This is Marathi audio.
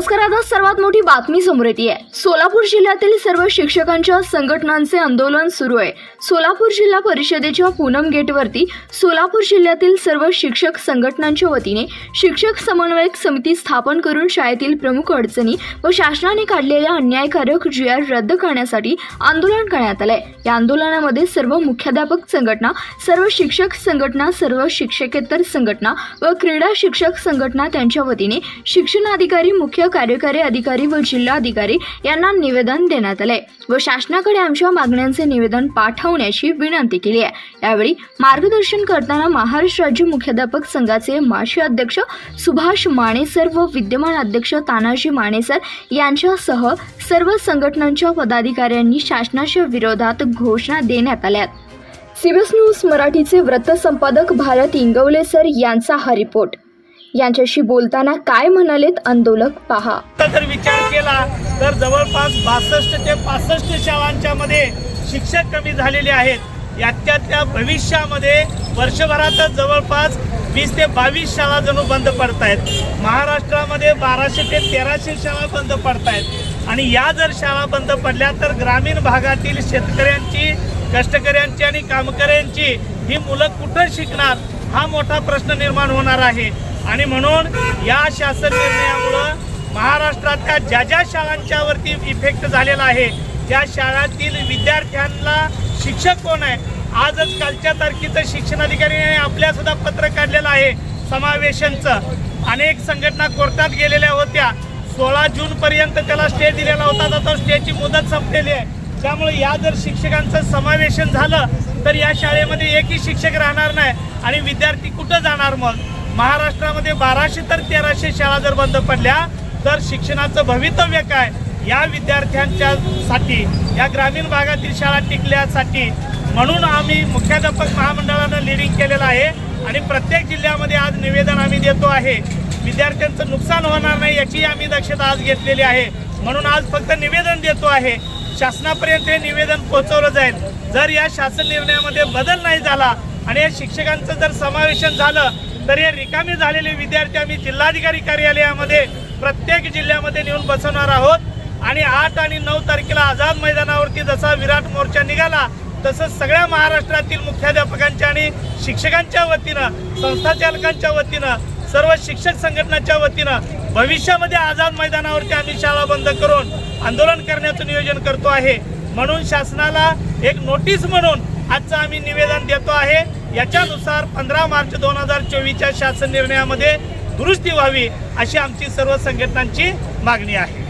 नमस्कार आता सर्वात मोठी बातमी समोर येते सोलापूर जिल्ह्यातील सर्व शिक्षकांच्या संघटनांचे आंदोलन सुरू आहे. सोलापूर जिल्हा परिषदेच्या पूनम गेटवरती सोलापूर जिल्ह्यातील सर्व शिक्षक संघटनांच्या वतीने शिक्षक समन्वयक समिती स्थापन करून शाळेतील प्रमुख अडचणी व शासनाने काढलेल्या अन्यायकारक जी आर रद्द करण्यासाठी आंदोलन करण्यात आलंय. या आंदोलनामध्ये सर्व मुख्याध्यापक संघटना सर्व शिक्षक संघटना सर्व शिक्षकेतर संघटना व क्रीडा शिक्षक संघटना त्यांच्या वतीने शिक्षणाधिकारी मुख्य कार्यकारी अधिकारी व जिल्हाधिकारी यांना निवेदन देण्यात आले व शासनाकडे आमच्या मागण्यांचे निवेदन पाठवण्याची विनंती केली आहे. यावेळी मार्गदर्शन करताना महाराष्ट्र राज्य मुख्याध्यापक संघाचे माजी अध्यक्ष सुभाष मानेसर व विद्यमान अध्यक्ष तानाजी माणेसर यांच्यासह सर्व संघटनांच्या पदाधिकाऱ्यांनी शासनाच्या विरोधात घोषणा देण्यात आल्या सीबीएस न्यूज मराठीचे वृत्तसंपादक भारत इंगवले सर यांचा हा रिपोर्ट. यांच्याशी बोलताना काय म्हणालेत आंदोलक पहा. जर विचार केला तर जवळपास बासष्ट ते पासष्ट शाळांच्या मध्ये शिक्षक कमी झालेले आहेत. याच्या त्या भविष्यामध्ये वर्षभरातच जवळपास वीस ते बावीस शाळा जणू बंद पडत आहेत महाराष्ट्रामध्ये बाराशे ते तेराशे शाळा बंद पडत आहेत आणि या जर शाळा बंद पडल्या तर ग्रामीण भागातील शेतकऱ्यांची कष्टकऱ्यांची आणि कामकऱ्यांची ही मुलं कुठं शिकणार? हा मोठा प्रश्न निर्माण होणार आहे. आणि म्हणून या शासन निर्णयामुळं महाराष्ट्रातल्या ज्या ज्या शाळांच्यावरती इफेक्ट झालेला आहे त्या शाळातील विद्यार्थ्यांना शिक्षक कोण आहे? आजच कालच्या तारखेचं शिक्षणाधिकाऱ्याने आपल्या सुद्धा पत्र काढलेलं आहे समावेशनचं. अनेक संघटना कोर्टात गेलेल्या होत्या. सोळा जून पर्यंत त्याला स्टे दिलेला होता तर तो स्टेची मुदत संपलेली आहे. त्यामुळे या जर शिक्षकांचं समावेशन झालं तर या शाळेमध्ये एकही शिक्षक राहणार नाही आणि विद्यार्थी कुठं जाणार मग? महाराष्ट्रामध्ये बाराशे तर तेराशे शाळा जर बंद पडल्या तर शिक्षणाचं भवितव्य काय? या विद्यार्थ्यांच्या साठी या ग्रामीण भागातील शाळा टिकल्यासाठी म्हणून आम्ही मुख्याध्यापक महामंडळानं लिडिंग केलेलं आहे. आणि प्रत्येक जिल्ह्यामध्ये आज निवेदन आम्ही देतो आहे. विद्यार्थ्यांचं नुकसान होणार नाही याची आम्ही दक्षता आज घेतलेली आहे. म्हणून आज फक्त निवेदन देतो आहे. शासनापर्यंत हे निवेदन पोहोचवलं जाईल. जर या शासन निर्णयामध्ये बदल नाही झाला आणि या शिक्षकांचं जर समावेशन झालं तर हे रिकामी झालेले विद्यार्थी आम्ही जिल्हाधिकारी कार्यालयामध्ये प्रत्येक जिल्ह्यामध्ये नेऊन बसवणार आहोत. आणि आठ आणि नऊ तारखेला आझाद मैदानावरती जसा विराट मोर्चा निघाला तसंच सगळ्या महाराष्ट्रातील मुख्याध्यापकांच्या आणि शिक्षकांच्या वतीनं संस्थाचालकांच्या वतीनं सर्व शिक्षक संघटनाच्या वतीनं भविष्यामध्ये आझाद मैदानावरती आम्ही शाळा बंद करून आंदोलन करण्याचं नियोजन करतो आहे. म्हणून शासनाला एक नोटीस म्हणून आजचं आम्ही निवेदन देतो आहे. याच्यानुसार पंधरा मार्च दोन हजार चोवीसच्या शासन निर्णयामध्ये दुरुस्ती व्हावी अशी आमची सर्व संघटनांची मागणी आहे.